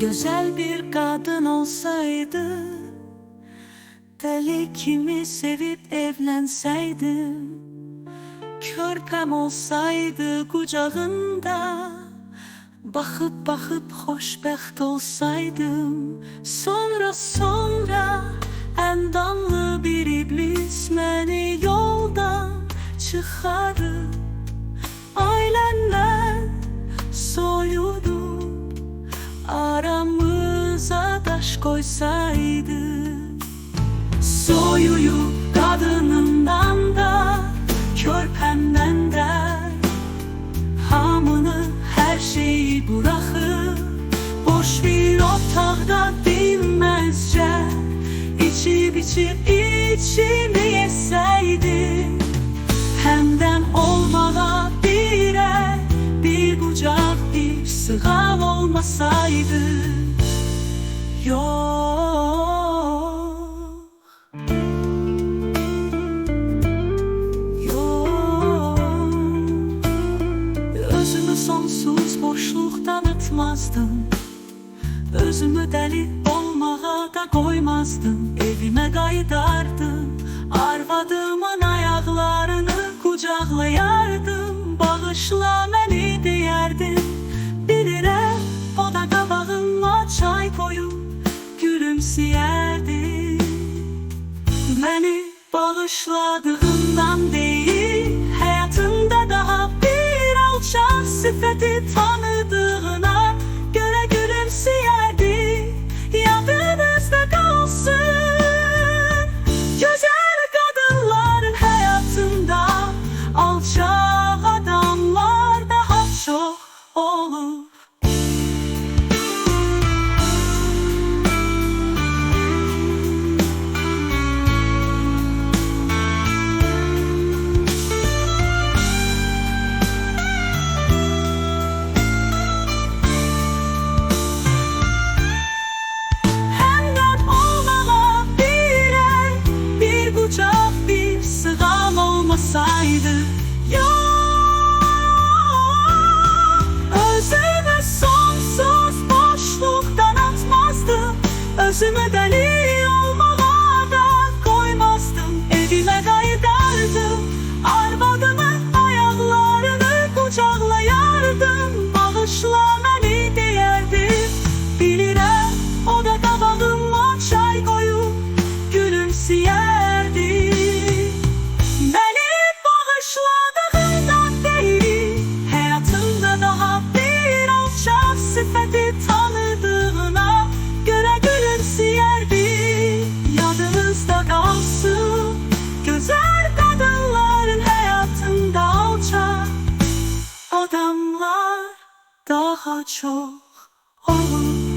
Güzel bir kadın olsaydı Deli kimi sevip evlenseydim Körpem olsaydı kucağında Bakıp bakıp hoşbext olsaydım. Sonra sonra endamlı bir iblis Beni yoldan çıkarıp koysaydı Soyuyup kadınından da Körpemden de Hamını her şeyi bırakıp Boş bir otaqda dinmezce İçip içip içimi yeseydim Hemden olmağa bir el Bir bucak bir sığal olmasaydı Özümü sonsuz boşluktan atmazdım. Özümü deli olmağa da koymazdım. Evime kaydardım gülümseyerdi Beni bağışladığından değil Hayatında daha bir alçak sıfatı tanıdığına sığal sıfatı tanıdığına Göre gülümseyerdi Yadınızda kalsın. Güzel kadınların hayatında alçak Adamlar daha çok olur